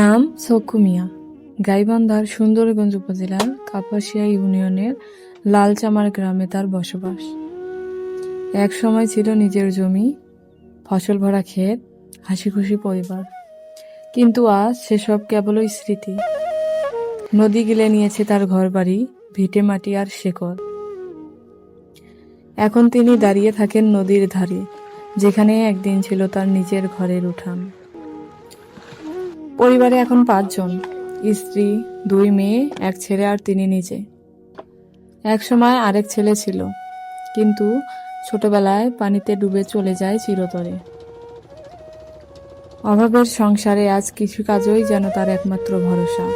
নাম সক্কু মিয়া গাইবান্ধার সুন্দরগঞ্জ উপজেলার কাপাসিয়া ইউনিয়নের লালচামার গ্রামে তার বসবাস। এক সময় ছিল নিজের জমি, ফসল ভরা ক্ষেত হাসি খুশি পরিবার। কিন্তু আজ সেসব কেবলই স্মৃতি। নদী গিলে নিয়েছে তার ঘরবাড়ি, ভিটে মাটি আর শেকড়। এখন তিনি দাঁড়িয়ে থাকেন নদীর ধারে, যেখানে একদিন ছিল তার নিজের ঘরের উঠান। পরিবারে এখন পাঁচজন, স্ত্রী, দুই মেয়ে, এক ছেলে আর তিনি নিজে। এক সময় আরেক ছেলে ছিল, কিন্তু ছোটবেলায় পানিতে ডুবে চলে যায় চিরতরে। অভাবের সংসারে আজ কিছু কাজই যেন তার একমাত্র ভরসা।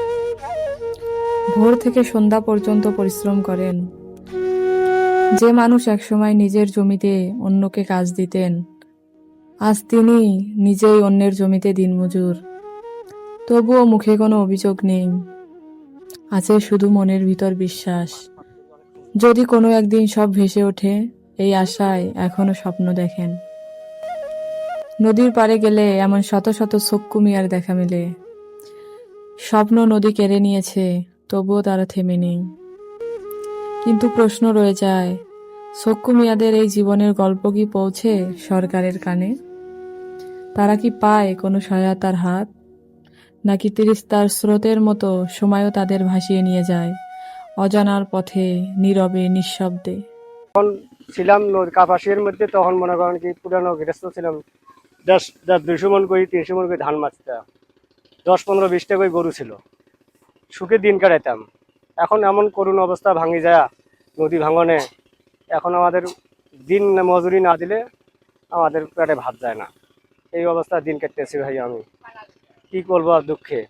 ভোর থেকে সন্ধ্যা পর্যন্ত পরিশ্রম করেন। যে মানুষ একসময় নিজের জমিতে অন্যকে কাজ দিতেন, আজ তিনি নিজেই অন্যের জমিতে দিনমজুর। তবুও মুখে কোনো অভিযোগ নেই। আছে শুধু মনের ভিতর বিশ্বাস। যদি কোনো একদিন সব ভেসে ওঠে, এই আশায় এখনও স্বপ্ন দেখেন। নদীর পাড়ে গেলে এমন শত শত চক্ষু মিয়ার দেখা মেলে। স্বপ্ন নদী কেড়ে নিয়েছে, তবুও তারা থেমে নেই। কিন্তু প্রশ্ন রয়ে যায় চক্ষু মিয়াদের এই জীবনের গল্প কি পৌঁছে সরকারের কানে? তারা কি পায় কোনো সহায়তার হাত? নাকি তিরিস্তার স্রোতের মতো সময়ও তাদের ভাসিয়ে নিয়ে যায়, অজানার পথে, নীরবে, নিঃশব্দে। তখন ছিলাম নদী কাপাসিয়ার মধ্যে, তখন মনে করেন কি, পুরানো গৃহস্থ ছিলাম। দশ দশ দুশো মন করে তিনশো মন করে ধান মাছতাম দশ, পনেরো, বিশটা করে গরু ছিল। সুখে দিন কাটাইতাম। এখন এমন করুণ অবস্থা ভাঙি যায়, নদী ভাঙনে। এখন আমাদের দিন মজুরি না দিলে আমাদের পেটে ভাত যায় না। এই অবস্থা দিন কাটতেছি ভাই আমি। কি করব আর দুঃখে?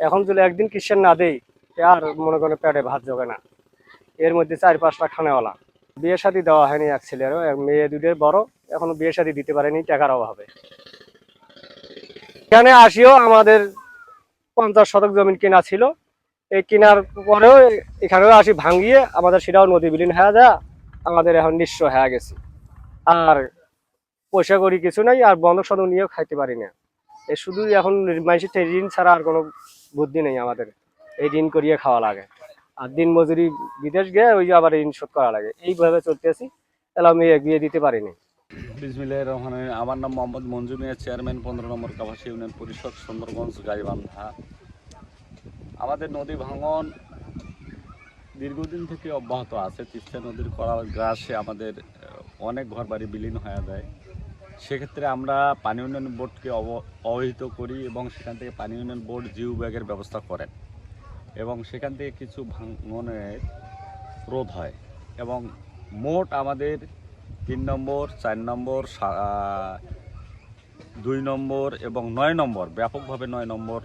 এখন যদি একদিন কিষান না দেই আর মনে করেন পেটে ভাত জোগে না। এর মধ্যে চার পাঁচটা খানেওয়ালা। বিয়ে শাদী দেওয়া হয়নি এক ছেলেরও, এক মেয়ে দুটোর বড়, এখনও বিয়ে শাদী দিতে পারেনি, টাকার অভাবে। এখানে আসিও, আমাদের পঞ্চাশ শতক জমিন কেনা ছিল। এই কেনার পরেও এখানেও আসি ভাঙিয়ে আমাদের সেটাও নদী বিলীন হয়ে যায়, আমাদের এখন নিঃস্ব হয়ে গেছে। আর পয়সা করি কিছু নাই, আর বন্ধ সদক নিয়েও খাইতে পারি না। এই শুধু এখন মানুষের ঋণ ছাড়া আর কোনো বুদ্ধি নেই আমাদের। এই ঋণ করিয়ে খাওয়া লাগে। আর দিন মজুরি বিদেশ গিয়ে ওই আবার ঋণ শোধ করা লাগে। এইভাবে চলতেছি তাহলে আমি এগিয়ে দিতে পারিনি। বিসমিল্লাহ রহমান আমার নাম মোহাম্মদ মঞ্জু মিয়া চেয়ারম্যান পনেরো নম্বর কাভাসি ইউনিয়ন পরিষদ, সুন্দরগঞ্জ, গাইবান্ধা। আমাদের নদী ভাঙন দীর্ঘদিন থেকে অব্যাহত আছে। তিস্তা নদীর করা গ্রাসে আমাদের অনেক ঘরবাড়ি বিলীন হয়ে যায়। সেক্ষেত্রে আমরা পানি উন্নয়ন বোর্ডকে অব- অবহিত করি এবং সেখান থেকে পানি উন্নয়ন বোর্ড জিও ব্যাগের ব্যবস্থা করেন। এবং সেখান থেকে কিছু ভাঙনের রোধ হয়। এবং মোট আমাদের তিন নম্বর, চার নম্বর দুই নম্বর এবং নয় নম্বর, ব্যাপকভাবে নয় নম্বর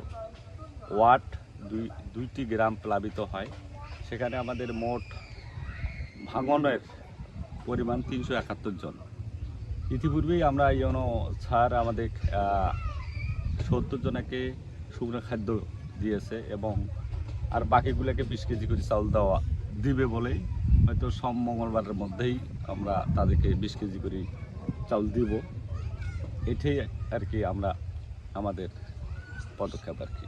ওয়ার্ড দুই, দুইটি গ্রাম প্লাবিত হয়। সেখানে আমাদের মোট ভাঙনের পরিমাণ তিনশো একাত্তর জন। ইতিপূর্বেই আমরা এই জন্য স্যার আমাদের সত্তর জনাকে শুকনো খাদ্য দিয়েছে এবং আর বাকিগুলোকে বিশ কেজি করে চাউল দেওয়া দিবে বলেই হয়তো সব মঙ্গলবারের মধ্যেই আমরা তাদেরকে বিশ কেজি করে চাউল দিব। এটাই আর কি আমরা, আমাদের পদক্ষেপ আর কি।